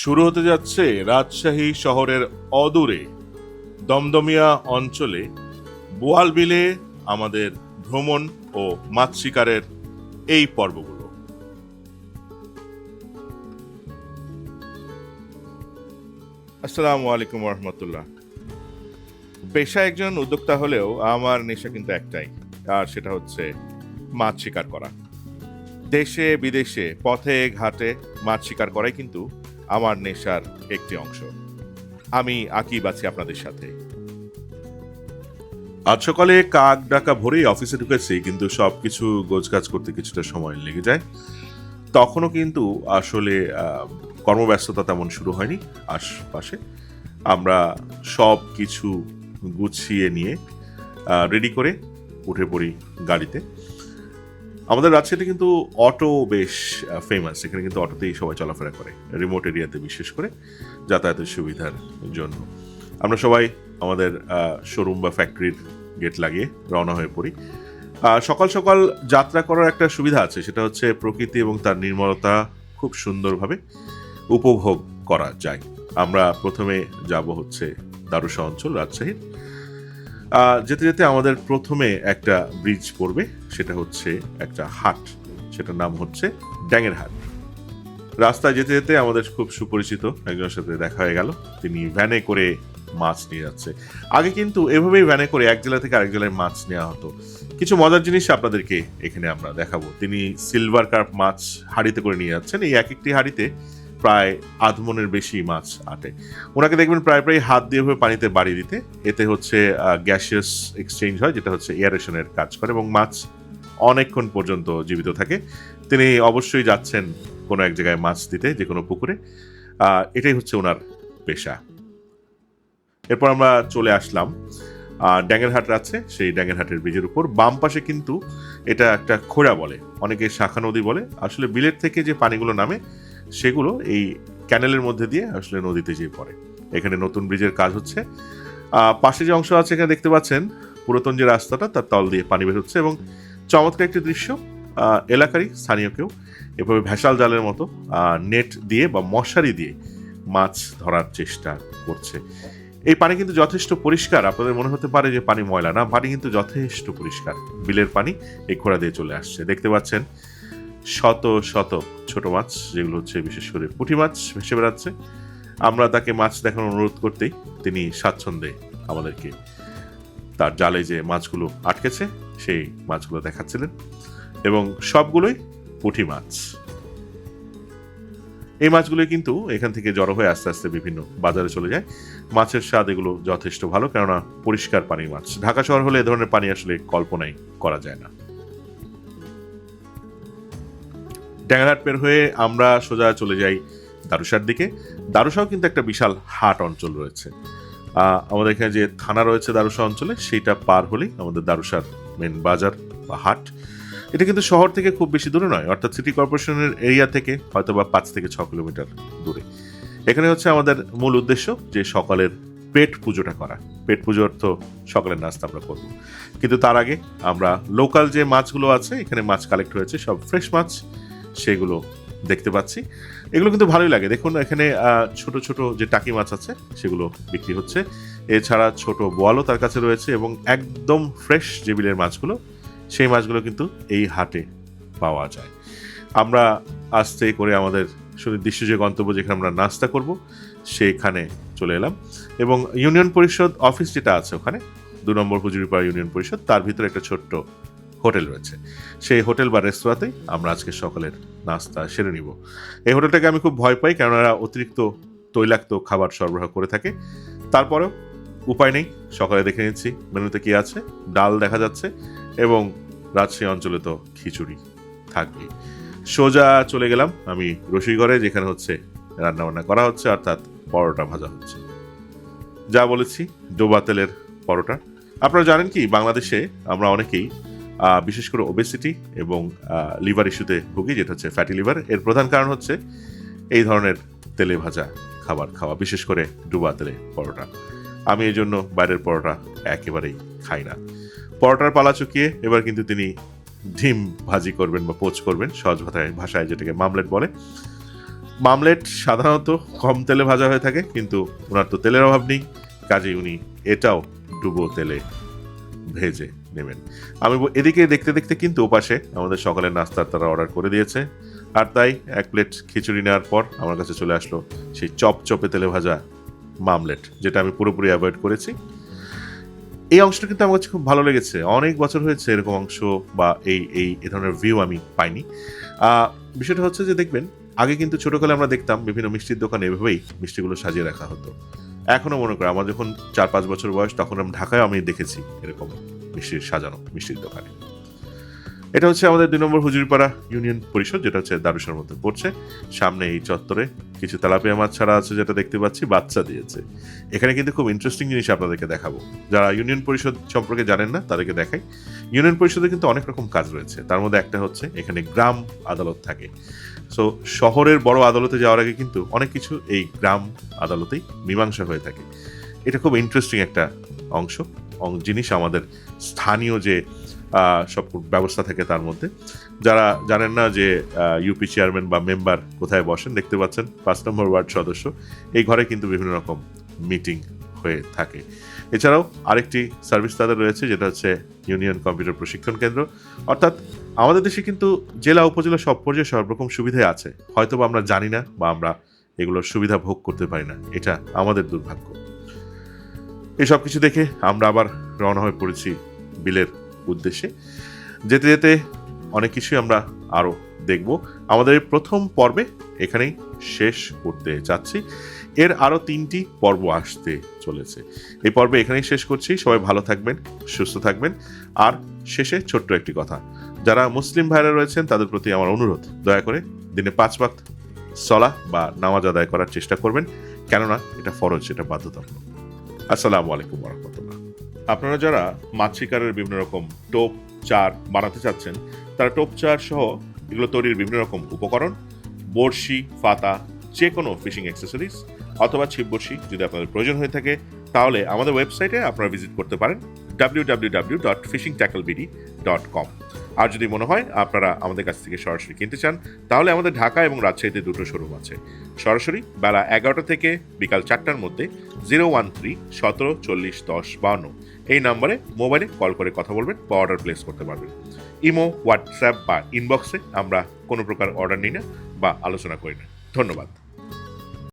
শুরু হতে যাচ্ছে রাজশাহী শহরের অদূরে, দমদমিয়া অঞ্চলে বোয়াল বিলে আমাদের ভ্রমণ ও মাছ শিকারের এই পর্বগুলো। আসসালামু আলাইকুম রহমতুল্লাহ পেশা একজন উদ্যোক্তা হলেও আমার নেশা কিন্তু একটাই, আর সেটা হচ্ছে মাছ শিকার করা। দেশে বিদেশে পথে ঘাটে মাছ শিকার করাই কিন্তু আমার নেশার একটি অংশ। আমি আকিব আছি আপনাদের সাথে। আজ সকালে কাক ডাকা ভরেই অফিসে ঢুকেছি, কিন্তু সব কিছু গোছগাছ করতে কিছুটা সময় লেগে যায়। তখনও কিন্তু আসলে কর্মব্যস্ততা তেমন শুরু হয়নি আশপাশে। আমরা সব কিছু গুছিয়ে নিয়ে রেডি করে উঠে পড়ি গাড়িতে। আমাদের রাজশাহীতে কিন্তু অটো বেশ ফেমাস এখানে কিন্তু অটোতেই সবাই চলাফেরা করে রিমোট এরিয়াতে বিশেষ করে যাতায়াতের সুবিধার জন্য। আমরা সবাই আমাদের শোরুম বা ফ্যাক্টরির গেট লাগিয়ে রওনা হয়ে পড়ি। সকাল সকাল যাত্রা করার একটা সুবিধা আছে, সেটা হচ্ছে প্রকৃতি এবং তার নির্মলতা খুব সুন্দরভাবে উপভোগ করা যায়। আমরা প্রথমে যাব হচ্ছে দারুসা অঞ্চল, রাজশাহীর। যেতে যেতে আমাদের প্রথমে একটা ব্রিজ পড়বে, সেটা হচ্ছে একটা হাট। সেটার নাম হচ্ছে ড্যাঙের হাট। রাস্তায় যেতে যেতে আমাদের খুব সুপরিচিত একজনের সাথে দেখা হয়ে গেল। তিনি ভ্যানে করে মাছ নিয়ে যাচ্ছে। আগে কিন্তু এভাবেই ভ্যানে করে এক জেলা থেকে আরেক জেলায় মাছ নেওয়া হতো। কিছু মজার জিনিস আপনাদেরকে এখানে আমরা দেখাবো। তিনি সিলভার কার্প মাছ হাড়িতে করে নিয়ে যাচ্ছেন। এই এক একটি হাড়িতে প্রায় আধমনের বেশি মাছ আটে। ওনাকে দেখবেন প্রায় প্রায় হাত দিয়ে ভাবে পানিতে বাড়ি দিতে। এতে হচ্ছে গ্যাসিয়াস এক্সচেঞ্জ হয়, যেটা হচ্ছে এয়ারেশনের কাজ করে এবং মাছ অনেকক্ষণ পর্যন্ত জীবিত থাকে। তিনি অবশ্যই যাচ্ছেন কোনো এক জায়গায় মাছ দিতে, যে কোনো পুকুরে। এটাই হচ্ছে ওনার পেশা। এরপর আমরা চলে আসলাম। ড্যাঙ্গেরহাট আছে, সেই ড্যাঙ্গেরহাটের ব্রিজের উপর। বাম পাশে কিন্তু এটা একটা খোড়া বলে, অনেকে শাখা নদী বলে। আসলে বিলের থেকে যে পানিগুলো নামে সেগুলো এই ক্যানেলের মধ্যে দিয়ে আসলে নদীতে যেয়ে পড়ে। এখানে নতুন ব্রিজের কাজ হচ্ছে। পাশে যে অংশ আছে এখানে দেখতে পাচ্ছেন, পুরাতন যে রাস্তাটা তার তল দিয়ে পানি বের হচ্ছে এবং চমৎকার একটি দৃশ্য। এলাকারই স্থানীয় কেউ। এভাবে ভেসাল জালের মতো নেট দিয়ে বা মশারি দিয়ে মাছ ধরার চেষ্টা করছে। এই পানি কিন্তু যথেষ্ট পরিষ্কার। আপনাদের মনে হতে পারে যে পানি ময়লা না, পানি কিন্তু যথেষ্ট পরিষ্কার। বিলের পানি এই খোড়া দিয়ে চলে আসছে। দেখতে পাচ্ছেন শত শত ছোট মাছ, যেগুলো হচ্ছে বিশেষ করে পুঁটি মাছ ভেসে বেড়াচ্ছে। আমরা তাকে মাছ দেখানোর অনুরোধ করতেই তিনি স্বাচ্ছন্দ্যে আমাদেরকে তার জালে যে মাছগুলো আটকেছে, সেই মাছগুলো দেখাচ্ছিলেন। এবং সবগুলোই পুঁটি মাছ। এই মাছগুলো কিন্তু এখান থেকে জড়ো হয়ে আস্তে আস্তে বিভিন্ন বাজারে চলে যায়। মাছের স্বাদ এগুলো যথেষ্ট ভালো, কেননা পরিষ্কার পানির মাছ। ঢাকা শহর হলে এ ধরনের পানি আসলে কল্পনাই করা যায় না। ড্যাঙ্গারহাট পের হয়ে আমরা সোজা চলে যাই দারুসার দিকে। দারুসাও কিন্তু একটা বিশাল হাট অঞ্চল রয়েছে। আমাদের এখানে যে থানা রয়েছে দারুসা অঞ্চলে, সেইটা পার হলেই আমাদের দারুসার মেন বাজার বা হাট। এটা কিন্তু শহর থেকে খুব বেশি দূরে নয়, অর্থাৎ সিটি কর্পোরেশনের এরিয়া থেকে হয়তো বা পাঁচ থেকে ছ কিলোমিটার দূরে। এখানে হচ্ছে আমাদের মূল উদ্দেশ্য যে সকালের পেট পুজোটা করা। পেট পুজো অর্থ সকালের নাস্তা আমরা করব। কিন্তু তার আগে আমরা লোকাল যে মাছগুলো আছে, এখানে মাছ কালেক্ট হয়েছে, সব ফ্রেশ মাছ। সেগুলো দেখতে পাচ্ছি। এগুলো কিন্তু ভালোই লাগে। দেখুন, এখানে ছোট ছোট যে টাকি মাছ আছে, সেগুলো বিক্রি হচ্ছে। এছাড়া ছোট বোয়ালও তার কাছে রয়েছে এবং একদম ফ্রেশ যে বিলের মাছগুলো, সেই মাছগুলো কিন্তু এই হাটে পাওয়া যায়। আমরা আস্তে করে আমাদের সুনির্দিষ্ট যে গন্তব্য যেখানে আমরা নাস্তা করব, সেখানে চলে এলাম এবং ইউনিয়ন পরিষদ অফিস যেটা আছে ওখানে, দু নম্বর হুজুরিপাড়া ইউনিয়ন পরিষদ, তার ভিতরে একটা ছোট্ট হোটেল রয়েছে। সেই হোটেল বা রেস্তোরাঁতেই আমরা আজকে সকালের নাস্তা সেরে নিব। এই হোটেলটাকে আমি খুব ভয় পাই কারণ এরা অতিরিক্ত তৈলাক্ত খাবার সরবরাহ করে থাকে। তারপরেও উপায় নেই, সকালে দেখে নিচ্ছি মেনুতে কি আছে, ডাল দেখা যাচ্ছে এবং রাজশাহী অঞ্চলে তো খিচুড়ি থাকবেই। সোজা চলে গেলাম আমি রসিঘরে যেখানে হচ্ছে রান্নাবান্না করা হচ্ছে, অর্থাৎ পরোটা ভাজা হচ্ছে। যা বলেছি, ডোবা তেলের পরোটা। আপনারা জানেন কি, বাংলাদেশে আমরা অনেকেই বিশেষ করে ওবেসিটি এবং লিভার ইস্যুতে ভুগি, যেটা হচ্ছে ফ্যাটি লিভার এর প্রধান কারণ হচ্ছে এই ধরনের তেলে ভাজা খাবার খাওয়া, বিশেষ করে ডুবা তেলে পরোটা। আমি এই জন্য বাইরের পরোটা একেবারেই খাই না। পরোটার পালা চুকিয়ে এবার কিন্তু তিনি ডিম ভাজি করবেন বা পোচ করবেন, সহজ ভাষায় ভাষায় যেটাকে মামলেট বলে। মামলেট সাধারণত কম তেলে ভাজা হয়ে থাকে, কিন্তু ওনার তো তেলের অভাব নেই। কাজেই উনি এটাও ডুবো তেলে ভেজে নেবেন। আমি এদিকে দেখতে দেখতে কিন্তু ওপাশে আমাদের সকালের নাস্তার তারা অর্ডার করে দিয়েছে। আর তাই এক প্লেট খিচুড়ি নেওয়ার পর আমার কাছে চলে আসলো সেই চপ চপে তেলে ভাজা মামলেট, যেটা আমি পুরোপুরি অ্যাভয়েড করেছি। এই অংশটা কিন্তু আমার কাছে খুব ভালো লেগেছে। অনেক বছর হয়েছে এরকম অংশ বা এই এই, এ ধরনের ভিউ আমি পাইনি। বিষয়টা হচ্ছে যে দেখবেন, আগে কিন্তু ছোটোকালে আমরা দেখতাম বিভিন্ন মিষ্টির দোকানে এভাবেই মিষ্টিগুলো সাজিয়ে রাখা হতো। এখনও মনে করে, আমার যখন চার পাঁচ বছর বয়স, তখন আমি ঢাকায় আমি দেখেছি এরকম মিষ্টির সাজানো, মিষ্টির দোকানে। এটা হচ্ছে আমাদের দুই নম্বর হুজুরপাড়া ইউনিয়ন পরিষদ, যেটা হচ্ছে দারুসার মধ্যে পড়ছে। সামনে এই চত্বরে কিছু তেলাপিয়া মাছ ছাড়া আছে যেটা দেখতে পাচ্ছি, বাচ্চা দিয়েছে। এখানে কিন্তু খুব ইন্টারেস্টিং জিনিস আপনাদেরকে দেখাবো। যারা ইউনিয়ন পরিষদ সম্পর্কে জানেন না, তাদেরকে দেখাই। ইউনিয়ন পরিষদে কিন্তু অনেক রকম কাজ রয়েছে। তার মধ্যে একটা হচ্ছে, এখানে গ্রাম আদালত থাকে। সো শহরের বড় আদালতে যাওয়ার আগে কিন্তু অনেক কিছু এই গ্রাম আদালতেই মীমাংসা হয়ে থাকে। এটা খুব ইন্টারেস্টিং একটা অংশ। জিনিস আমাদের স্থানীয় যে সব ব্যবস্থা থাকে তার মধ্যে। যারা জানেন না যে ইউপি চেয়ারম্যান বা মেম্বার কোথায় বসেন, দেখতে পাচ্ছেন পাঁচ নম্বর ওয়ার্ড সদস্য। এই ঘরে কিন্তু বিভিন্ন রকম মিটিং হয়ে থাকে। এছাড়াও আরেকটি সার্ভিস তাদের রয়েছে, যেটা হচ্ছে ইউনিয়ন কম্পিউটার প্রশিক্ষণ কেন্দ্র অর্থাৎ আমাদের দেশে কিন্তু জেলা, উপজেলা সব পর্যায়ে সব রকম সুবিধাই আছে। হয়তো বা আমরা জানি না বা আমরা এগুলোর সুবিধা ভোগ করতে পারি না। এটা আমাদের দুর্ভাগ্য। এসব কিছু দেখে আমরা আবার রওনা হয়ে পড়েছি বিলের উদ্দেশ্যে। যেতে যেতে অনেক কিছুই আমরা আরও দেখব। আমাদের প্রথম পর্বে এখানেই শেষ করতে যাচ্ছি এর আরও তিনটি পর্ব আসতে চলেছে। এই পর্বে এখানেই শেষ করছি। সবাই ভালো থাকবেন, সুস্থ থাকবেন। আর শেষে ছোট্ট একটি কথা। যারা মুসলিম ভাইরা রয়েছেন, তাদের প্রতি আমার অনুরোধ। দয়া করে দিনে পাঁচ ওয়াক্ত সলা বা নামাজ আদায় করার চেষ্টা করবেন, কেননা এটা ফরজ, এটা বাধ্যতামূলক। আসসালামু আলাইকুম রহমতুল্লাহ আপনারা যারা মাছ শিকারের বিভিন্ন রকম টোপ, চার বানাতে চাচ্ছেন, তারা টোপ, চার সহ এগুলো তৈরির বিভিন্ন রকম উপকরণ, বড়শি, ফাতা যে কোনো ফিশিং অ্যাক্সেসরিজ অথবা ছিপ বড়শি যদি আপনাদের প্রয়োজন হয়ে থাকে, তাহলে আমাদের ওয়েবসাইটে আপনারা ভিজিট করতে পারেন W W W dot fishing tackle BD dot com আর যদি মনে হয় আপনারা আমাদের কাছ থেকে সরাসরি কিনতে চান, তাহলে আমাদের ঢাকা এবং রাজশাহীতে দুটো শোরুম আছে। সরাসরি বেলা এগারোটা থেকে বিকাল চারটার মধ্যে জিরো ওয়ান থ্রি সতেরো, চল্লিশ, দশ, বাউন্ন। এই নম্বরে মোবাইলে কল করে কথা বলবেন বা অর্ডার প্লেস করতে পারবেন। ইমো হোয়াটসঅ্যাপ বা ইনবক্সে আমরা কোনো প্রকার অর্ডার নিই না বা আলোচনা করি না। ধন্যবাদ।